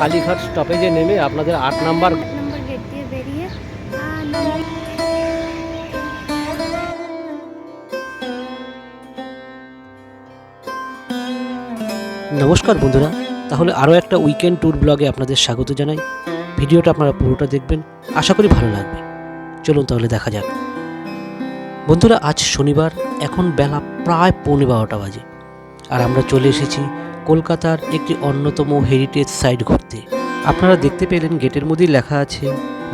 কালীঘাট স্টপেজে নেমে আপনাদের আট নাম্বার নমস্কার বন্ধুরা, তাহলে আরও একটা উইকেন্ড ট্যুর ব্লগে আপনাদের স্বাগত জানাই। ভিডিওটা আপনারা পুরোটা দেখবেন, আশা করি ভালো লাগবে। চলুন তাহলে দেখা যাক। বন্ধুরা, আজ শনিবার, এখন বেলা প্রায় পৌনে বারোটা বাজে। আর আমরা চলে এসেছি কলকাতার একটি অন্যতম হেরিটেজ সাইট ঘুরতে। আপনারা দেখতে পেলেন গেটের মধ্যেই লেখা আছে,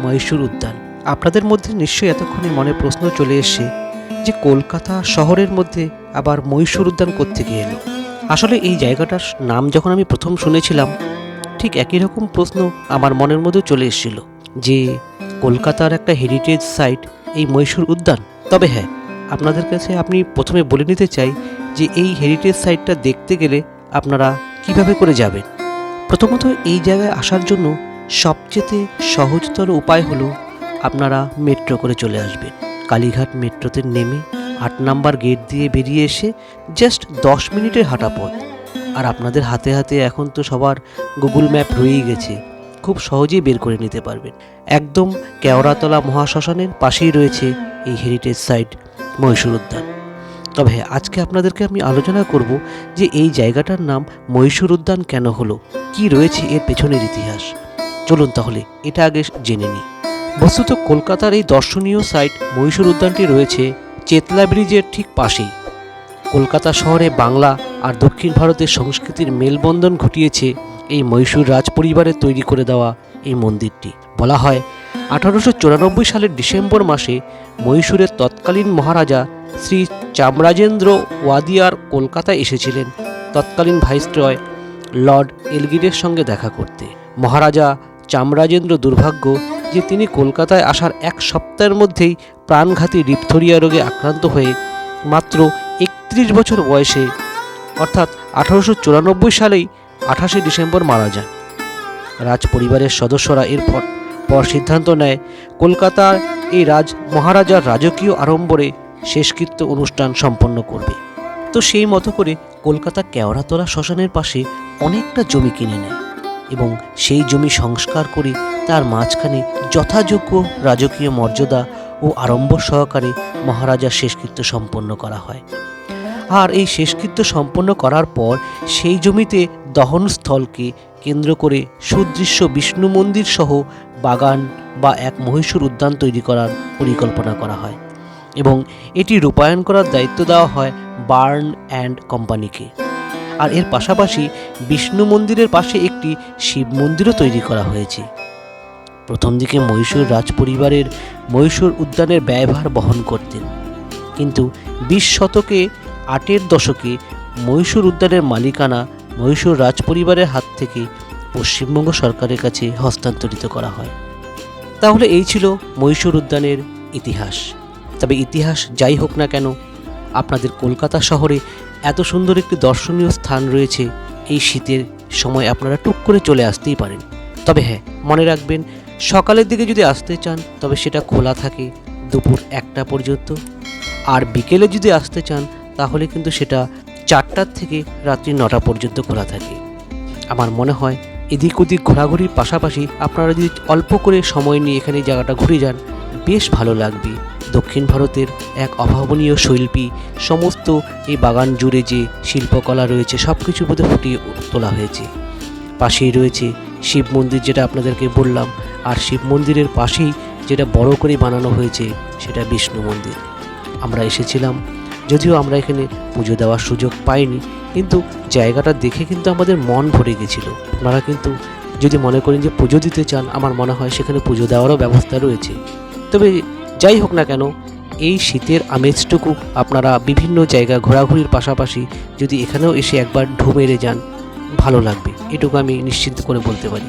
মহীশূর উদ্যান। আপনাদের মধ্যে নিশ্চয়ই এতক্ষণে মনে প্রশ্ন চলে এসছে যে কলকাতা শহরের মধ্যে আবার মহীশূর উদ্যান কোত্থেকে এলো? আসলে এই জায়গাটার নাম যখন আমি প্রথম শুনেছিলাম, ঠিক একই রকম প্রশ্ন আমার মনের মধ্যে চলে এসেছিল যে কলকাতার একটা হেরিটেজ সাইট এই মহীশূর উদ্যান? তবে হ্যাঁ আপনাদের কাছে আপনি প্রথমে বলে নিতে চাই যে এই হেরিটেজ সাইটটা দেখতে গেলে আপনারা কীভাবে করে যাবেন? প্রথমত এই জায়গায় আসার জন্য সবচেয়ে সহজতর উপায় হলো আপনারা মেট্রো করে চলে আসবেন। কালীঘাট মেট্রোতে নেমে আট নাম্বার গেট দিয়ে বেরিয়ে এসে জাস্ট দশ মিনিটের হাঁটা পথ। আর আপনাদের হাতে হাতে এখন তো সবার গুগল ম্যাপ রয়েই গেছে। খুব সহজেই বের করে নিতে পারবেন। একদম কেওড়াতলা মহাশ্মশানের পাশেই রয়েছে এই হেরিটেজ সাইট মহীশূর উদ্যান। তবে আজকে আপনাদেরকে আমি আলোচনা করব যে এই জায়গাটার নাম মহীশূর উদ্যান কেন হলো? কি রয়েছে এর পেছনের ইতিহাস? চলুন তাহলে, এটা আগে জেনে নিই। বস্তুত কলকাতার এই দর্শনীয় সাইট মহীশূর উদ্যানটি রয়েছে চেতলা ব্রিজের ঠিক পাশেই। কলকাতা শহরে বাংলা আর দক্ষিণ ভারতের সংস্কৃতির মেলবন্ধন ঘটিয়েছে এই মহীশূর রাজ পরিবারের তৈরি করে দেওয়া এই মন্দিরটি। বলা হয়, আঠারোশো চুরানব্বই সালের ডিসেম্বর মাসে মহীশূরের তৎকালীন মহারাজা শ্রী চামরাজেন্দ্র ওয়াদিয়ার কলকাতায় এসেছিলেন, তৎকালীন ভাইসরয় লর্ড এলগিনের সঙ্গে দেখা করতে। মহারাজা চামরাজেন্দ্র দুর্ভাগ্য যে তিনি কলকাতায় আসার এক সপ্তাহের মধ্যেই প্রাণঘাতী ডিপথোরিয়া রোগে আক্রান্ত হয়ে মাত্র একত্রিশ বছর বয়সে, অর্থাৎ আঠারোশো চুরানব্বই সালেই আঠাশে ডিসেম্বর মারা যান। রাজ পরিবারের সদস্যরা এরপর, পর সিদ্ধান্ত নেয়, কলকাতার এই রাজ, মহারাজার রাজকীয় আড়ম্বরে শেষকৃত্য অনুষ্ঠান সম্পন্ন করবে। তো সেই মতো করে কলকাতা কেওড়াতলা শ্মশানের পাশে অনেকটা জমি কিনে নেয় এবং সেই জমি সংস্কার করে তার মাঝখানে যথাযোগ্য রাজকীয় মর্যাদা ও আড়ম্বর সহকারে মহারাজার শেষকৃত্য সম্পন্ন করা হয়। আর এই শেষকৃত্য সম্পন্ন করার পর সেই জমিতে দহনস্থলকে কেন্দ্র করে সুদৃশ্য বিষ্ণু মন্দির সহ বাগান বা এক মহীশূর উদ্যান তৈরি করার পরিকল্পনা করা হয়। এবং এটি রূপায়ণ করার দায়িত্ব দেওয়া হয় বার্ন অ্যান্ড কোম্পানিকে। আর এর পাশাপাশি বিষ্ণু মন্দিরের পাশে একটি শিব মন্দিরও তৈরি করা হয়েছে। প্রথম দিকে মহীশূর রাজ পরিবারের মহীশূর উদ্যানের ব্যয়ভার বহন করতেন। কিন্তু বিশ শতকে আটের দশকে মহীশূর উদ্যানের মালিকানা মহীশূর রাজ পরিবারের হাত থেকে পশ্চিমবঙ্গ সরকারের কাছে হস্তান্তরিত করা হয়। তাহলে এই ছিল মহীশূর উদ্যানের ইতিহাস। তবে ইতিহাস যাই হোক না কেন, আপনাদের কলকাতা শহরে এত সুন্দর একটি দর্শনীয় স্থান রয়েছে, এই শীতের সময় আপনারা টুক করে চলে আসতেই পারেন। তবে হ্যাঁ মনে রাখবেন, সকালের দিকে যদি আসতে চান, তবে সেটা খোলা থাকে দুপুর একটা পর্যন্ত। আর বিকেলে যদি আসতে চান, তাহলে কিন্তু সেটা চারটার থেকে রাত্রি নটা পর্যন্ত খোলা থাকে। আমার মনে হয়, এদিক ওদিক ঘোরাঘুরির পাশাপাশি আপনারা যদি অল্প করে সময় নিয়ে এখানে জায়গাটা ঘুরে যান, বেশ ভালো লাগবে। দক্ষিণ ভারতের এক অভাবনীয় শৈল্পী, সমস্ত এই বাগান জুড়ে যে শিল্পকলা রয়েছে সব কিছুর মধ্যে ফুটিয়ে তোলা হয়েছে। পাশেই রয়েছে শিব মন্দির যেটা আপনাদেরকে বললাম, আর শিব মন্দিরের পাশেই যেটা বড় করে বানানো হয়েছে, সেটা বিষ্ণু মন্দির। আমরা এসেছিলাম, যদিও আমরা এখানে পুজো দেওয়ার সুযোগ পাইনি, কিন্তু জায়গাটা দেখে কিন্তু আমাদের মন ভরে গেছিল। আপনারা কিন্তু যদি মনে করেন যে পুজো দিতে চান, আমার মনে হয় সেখানে পুজো দেওয়ারও ব্যবস্থা রয়েছে। তবে যাই হোক না কেন, এই শীতের আমেজটুকু আপনারা বিভিন্ন জায়গা ঘোরাঘুরির পাশাপাশি যদি এখানেও এসে একবার ঢু মেরে যান, ভালো লাগবে। এটুকু আমি নিশ্চিন্ত করে বলতে পারি।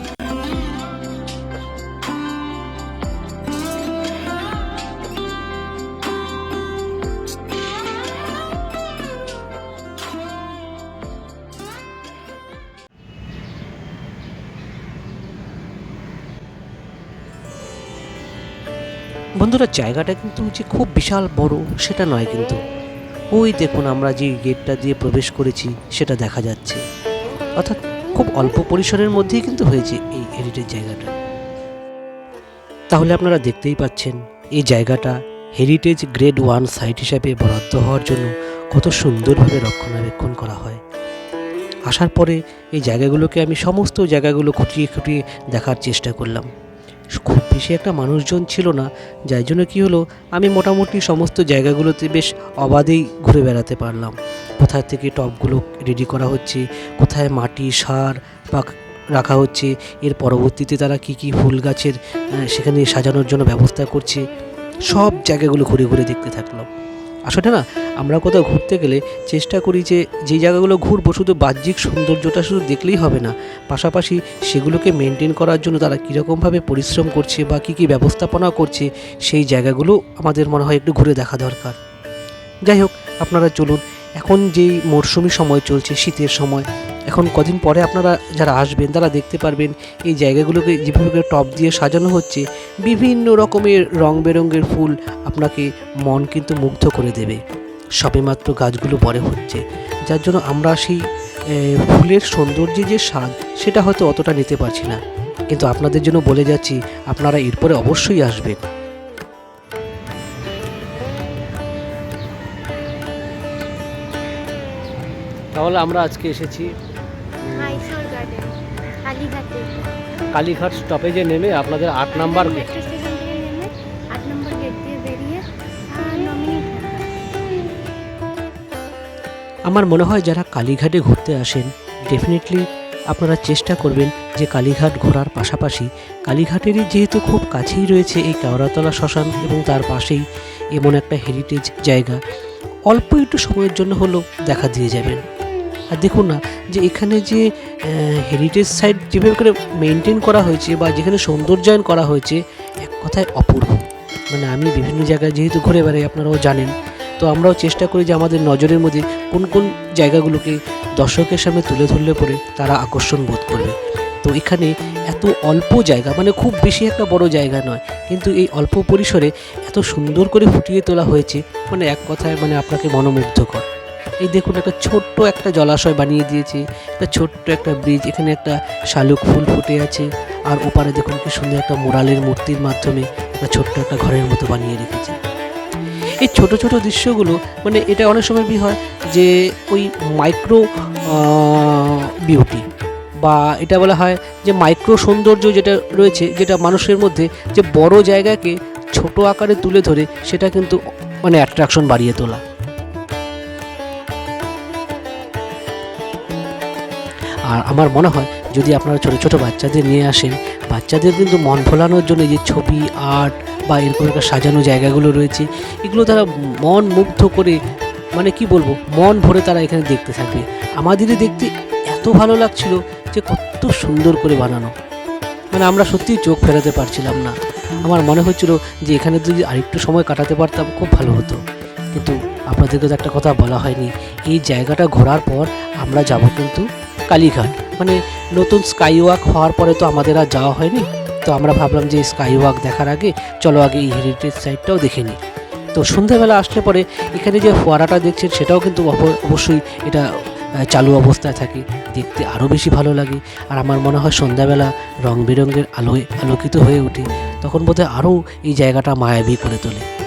বন্ধুরা, জায়গাটা কিন্তু যে খুব বিশাল বড়, সেটা নয় কিন্তু। ওই দেখুন আমরা যে গেটটা দিয়ে প্রবেশ করেছি, সেটা দেখা যাচ্ছে। অর্থাৎ খুব অল্প পরিসরের মধ্যেই কিন্তু হয়েছে এই হেরিটেজ জায়গাটা। তাহলে আপনারা দেখতেই পাচ্ছেন, এই জায়গাটা হেরিটেজ গ্রেড ওয়ান সাইট হিসাবে বরাদ্দ হওয়ার জন্য কত সুন্দরভাবে রক্ষণাবেক্ষণ করা হয়। আসার পরে এই জায়গাগুলোকে আমি সমস্ত জায়গাগুলো খুঁটিয়ে খুঁটিয়ে দেখার চেষ্টা করলাম। খুব বেশি একটা মানুষজন ছিল না যাই জন্য কী হলো, আমি মোটামুটি সমস্ত জায়গাগুলোতে বেশ অবাধেই ঘুরে বেড়াতে পারলাম। কোথায় থেকে টপগুলো রেডি করা হচ্ছে, কোথায় মাটি, সার বা রাখা হচ্ছে, এর পরবর্তীতে তারা কি কি ফুল গাছের সেখানে সাজানোর জন্য ব্যবস্থা করছে, সব জায়গাগুলো ঘুরে ঘুরে দেখতে থাকলাম। আসলে না, আমরা কোথাও ঘুরতে গেলে চেষ্টা করি যে যে জায়গাগুলো ঘুরবো শুধু বাহ্যিক সৌন্দর্যটা শুধু দেখলেই হবে না, পাশাপাশি সেগুলোকে মেনটেন করার জন্য তারা কীরকমভাবে পরিশ্রম করছে বা কী কী ব্যবস্থাপনা করছে, সেই জায়গাগুলো আমাদের মনে হয় একটু ঘুরে দেখা দরকার। যাই হোক, আপনারা চলুন এখন যেই মরশুমি সময় চলছে, শীতের সময়, এখন কদিন পরে আপনারা যারা আসবেন, তারা দেখতে পারবেন এই জায়গাগুলোকে যেভাবে টপ দিয়ে সাজানো হচ্ছে, বিভিন্ন রকমের রং বেরঙের ফুল আপনাকে মন কিন্তু মুগ্ধ করে দেবে। সবেমাত্র গাছগুলো বড় হচ্ছে। যার জন্য আমরা সেই ফুলের সৌন্দর্যে যে স্বাদ, সেটা হয়তো অতটা নিতে পারছি না। কিন্তু আপনাদের জন্য বলে যাচ্ছি, আপনারা এরপরে অবশ্যই আসবেন। তাহলে আমরা আজকে এসেছি কালীঘাটে। কালীঘাট স্টপেজে নেমে আপনাদের আট নাম্বার আমার মনে হয় যারা কালীঘাটে ঘুরতে আসেন ডেফিনেটলি আপনারা চেষ্টা করবেন যে কালীঘাট ঘোরার পাশাপাশি কালীঘাটেরই যেহেতু খুব কাছেই রয়েছে এই কেওড়াতলা শ্মশান এবং তার পাশেই এমন একটা হেরিটেজ জায়গা অল্প একটু সময়ের জন্য হলেও দেখা দিয়ে যাবেন। আর দেখুন না, যে এখানে যে হেরিটেজ সাইট যেভাবে করে মেনটেন করা হয়েছে বা যেখানে সৌন্দর্যায়ন করা হয়েছে, এক কথায় অপূর্ব। মানে আমি বিভিন্ন জায়গায় যেহেতু ঘুরে বেড়াই, আপনারাও জানেন। তো আমরাও চেষ্টা করি যে আমাদের নজরের মধ্যে কোন কোন জায়গাগুলোকে দর্শকের সামনে তুলে ধরলে পরে তারা আকর্ষণ বোধ করবে। তো এখানে এত অল্প জায়গা মানে খুব বেশি একটা বড় জায়গা নয়, কিন্তু এই অল্প পরিসরে এত সুন্দর করে ফুটিয়ে তোলা হয়েছে মানে এক কথায় মানে আপনাকে মনোমুগ্ধকর। এই দেখুন একটা ছোট্ট একটা জলাশয় বানিয়ে দিয়েছে। একটা ছোট্ট একটা ব্রিজ এখানে একটা শালুক ফুল ফুটে আছে। আর ওপারে দেখুন কি সুন্দর একটা মোরালের মূর্তির মাধ্যমে একটা ছোট্ট একটা ঘরের মতো বানিয়ে রেখেছে। এই ছোট ছোট দৃশ্যগুলো মানে এটা অনেক সময় কি হয় যে ওই মাইক্রো বিউটি বা এটা বলা হয় যে মাইক্রো সৌন্দর্য যেটা রয়েছে, যেটা মানুষের মধ্যে যে বড় জায়গাকে ছোট আকারে তুলে ধরে, সেটা কিন্তু মানে অ্যাট্রাকশন বাড়িয়ে তোলা। আর আমার মনে হয় যদি আপনারা ছোটো ছোটো বাচ্চাদের নিয়ে আসেন, বাচ্চাদের কিন্তু মন ভোলানোর জন্য যে ছবি আর্ট বা এরকম একটা সাজানো জায়গাগুলো রয়েছে, এগুলো তারা মন মুগ্ধ করে মানে কি বলব, মন ভরে তারা এখানে দেখতে থাকবে। আমাদেরই দেখতে এত ভালো লাগছিল যে কত সুন্দর করে বানানো। মানে আমরা সত্যিই চোখ ফেরাতে পারছিলাম না। আমার মনে হচ্ছিল যে এখানে যদি আরেকটু সময় কাটাতে পারতাম, খুব ভালো হতো। কিন্তু আপনাদেরকে তো একটা কথা বলা হয়নি, এই জায়গাটা ঘোরার পর আমরা যাব কিন্তু কালীঘাট। মানে নতুন স্কাই ওয়াক হওয়ার পরে তো আমাদের আর যাওয়া হয়নি। তো আমরা ভাবলাম যে স্কাই ওয়াক দেখার আগে চলো আগে এই হেরিটেজ সাইটটাও দেখে নিই। তো সন্ধ্যাবেলা আসলে পরে এখানে যে ফোয়ারাটা দেখছেন সেটাও কিন্তু অব- অবশ্যই এটা চালু অবস্থায় থাকে। দেখতে আরও বেশি ভালো লাগে। আর আমার মনে হয় সন্ধ্যাবেলা রং বেরঙের আলোয় আলোকিত হয়ে ওঠে। তখন বোধহয় আরও এই জায়গাটা মায়াবী করে তোলে।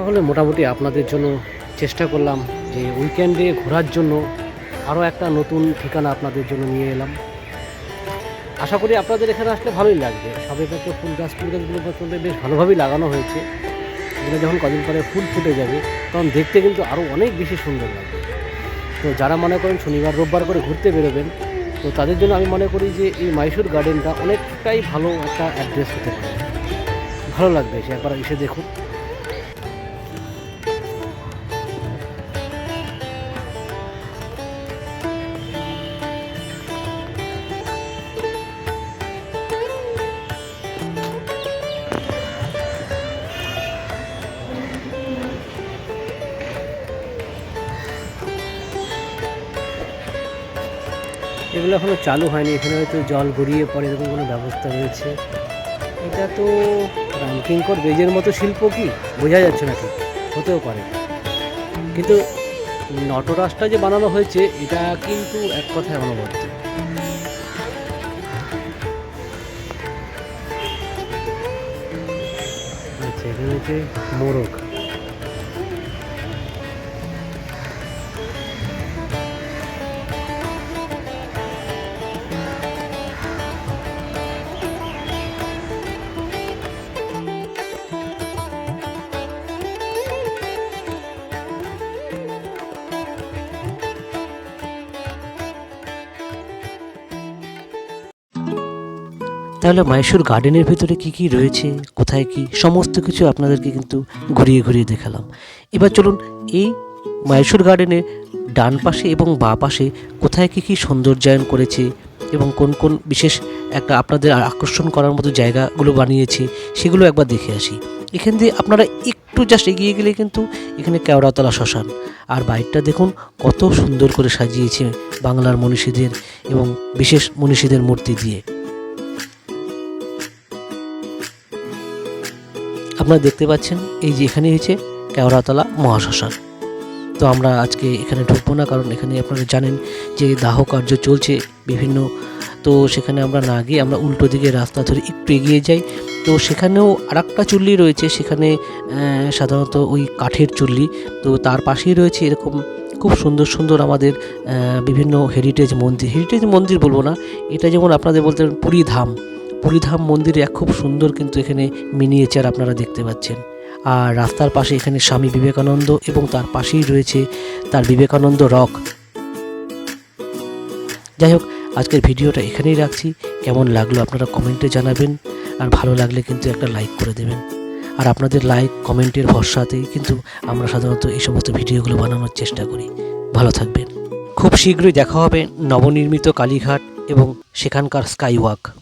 তাহলে মোটামুটি আপনাদের জন্য চেষ্টা করলাম যে উইকেন্ডে ঘোরার জন্য আরও একটা নতুন ঠিকানা আপনাদের জন্য নিয়ে এলাম। আশা করি আপনাদের এখানে আসলে ভালোই লাগবে। সবে মাত্র ফুল গাছ, ফুল গাছগুলো পর্যন্ত বেশ ভালোভাবেই লাগানো হয়েছে। এগুলো যখন কদিন পরে ফুল ফুটে যাবে, তখন দেখতে কিন্তু আরও অনেক বেশি সুন্দর লাগবে। তো যারা মনে করেন শনিবার, রোববার করে ঘুরতে বেরোবেন, তো তাদের জন্য আমি মনে করি যে এই মাইসুর গার্ডেনটা অনেকটাই ভালো একটা অ্যাড্রেস হতে পারে। ভালো লাগবে সে একবার এসে দেখুন। এগুলো এখনও চালু হয়নি এখানে হয়তো জল গড়িয়ে পড়ে এরকম কোনো ব্যবস্থা রয়েছে। এটা তো রামকিঙ্কর বেজের মতো শিল্প কি? বোঝা যাচ্ছে না ঠিক হতেও পারে। কিন্তু নটরাজটা যে বানানো হয়েছে এটা কিন্তু এক কথায় অনবদ্য। আচ্ছা এখানে হচ্ছে মোরগ। তাহলে মাইশোর গার্ডেনের ভিতরে কি কি রয়েছে? কোথায় কি? সমস্ত কিছু আপনাদেরকে কিন্তু ঘুরিয়ে ঘুরিয়ে দেখালাম। এবার চলুন এই মাইশোর গার্ডেনে ডান পাশে এবং বাঁ পাশে কোথায় কি কি সৌন্দর্যায়ন করেছে এবং কোন কোন বিশেষ একটা আপনাদের আকর্ষণ করার মতো জায়গাগুলো বানিয়েছে, সেগুলো একবার দেখে আসি। এখান দিয়ে আপনারা একটু জাস্ট এগিয়ে গেলে কিন্তু এখানে কেওড়াতলা শ্মশান। আর বাইকটা দেখুন, কত সুন্দর করে সাজিয়েছে বাংলার মনীষীদের এবং বিশেষ মনীষীদের মূর্তি দিয়ে। আপনারা দেখতে পাচ্ছেন এই যে এখানে হয়েছে কেওড়াতলা মহাশ্মশান। তো আমরা আজকে এখানে ঢুকবো না, কারণ এখানে আপনারা জানেন যে দাহ কার্য চলছে বিভিন্ন। তো সেখানে আমরা না গিয়ে আমরা উল্টো দিকে রাস্তা ধরে একটু এগিয়ে যাই। তো সেখানেও আরেকটা চুল্লি রয়েছে, সেখানে সাধারণত ওই কাঠের চুল্লি। তো তার পাশেই রয়েছে এরকম খুব সুন্দর সুন্দর আমাদের বিভিন্ন হেরিটেজ মন্দির। হেরিটেজ মন্দির বলব না, এটা যেমন আপনাদের বলতে পুরী ধাম। পুরীধাম মন্দিরে এক খুব সুন্দর কিন্তু এখানে মিনিয়েচার আপনারা দেখতে পাচ্ছেন। আর রাস্তার পাশে এখানে স্বামী বিবেকানন্দ এবং তার পাশেই রয়েছে তার বিবেকানন্দ রক। যাই হোক, আজকের ভিডিওটা এখানেই রাখছি। কেমন লাগল আপনারা কমেন্টে জানাবেন। আর ভালো লাগলে কিন্তু একটা লাইক করে দেবেন। আর আপনাদের লাইক, কমেন্টের ভরসাতেই কিন্তু আমরা সাধারণত এই সমস্ত ভিডিওগুলো বানানোর চেষ্টা করি। ভালো থাকবেন। খুব শীঘ্রই দেখা হবে নবনির্মিত কালীঘাট এবং সেখানকার স্কাই ওয়াক